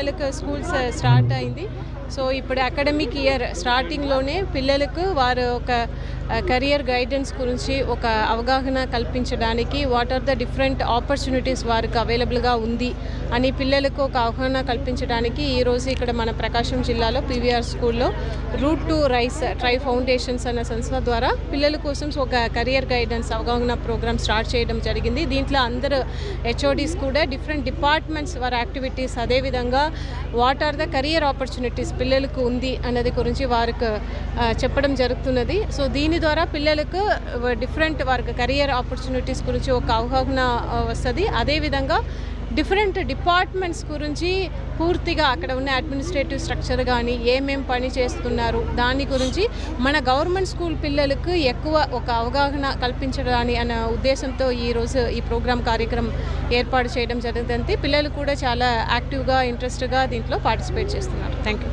పిల్లలకు schools uh, start అయింది. So ఇప్పుడు అకాడమిక్ ఇయర్ స్టార్టింగ్లోనే పిల్లలకు వారు ఒక కెరియర్ గైడెన్స్ గురించి ఒక అవగాహన కల్పించడానికి what are the different opportunities వారికి అవైలబుల్గా ఉంది అని పిల్లలకు ఒక అవగాహన కల్పించడానికి ఈరోజు ఇక్కడ మన ప్రకాశం జిల్లాలో పీవీఆర్ స్కూల్లో root to rise try foundations అనే సంస్థ ద్వారా పిల్లల కోసం ఒక కెరియర్ గైడెన్స్ అవగాహన ప్రోగ్రామ్ స్టార్ట్ చేయడం జరిగింది. దీంట్లో అందరు హెచ్ఓడీస్ కూడా డిఫరెంట్ డిపార్ట్మెంట్స్ వారి యాక్టివిటీస్ అదేవిధంగా what are the career opportunities పిల్లలకు ఉంది అన్నది గురించి వారికి చెప్పడం జరుగుతున్నది. సో దీని ద్వారా పిల్లలకు డిఫరెంట్ వారికి కెరియర్ ఆపర్చునిటీస్ గురించి ఒక అవగాహన వస్తుంది. అదేవిధంగా డిఫరెంట్ డిపార్ట్మెంట్స్ గురించి పూర్తిగా అక్కడ ఉన్న అడ్మినిస్ట్రేటివ్ స్ట్రక్చర్ కానీ ఏమేం పని చేస్తున్నారు దాని గురించి మన గవర్నమెంట్ స్కూల్ పిల్లలకు ఎక్కువ ఒక అవగాహన కల్పించడాని అన్న ఉద్దేశంతో ఈరోజు ఈ ప్రోగ్రామ్ కార్యక్రమం ఏర్పాటు చేయడం జరుగుతుంది. పిల్లలు కూడా చాలా యాక్టివ్గా ఇంట్రెస్ట్గా దీంట్లో పార్టిసిపేట్ చేస్తున్నారు. Thank you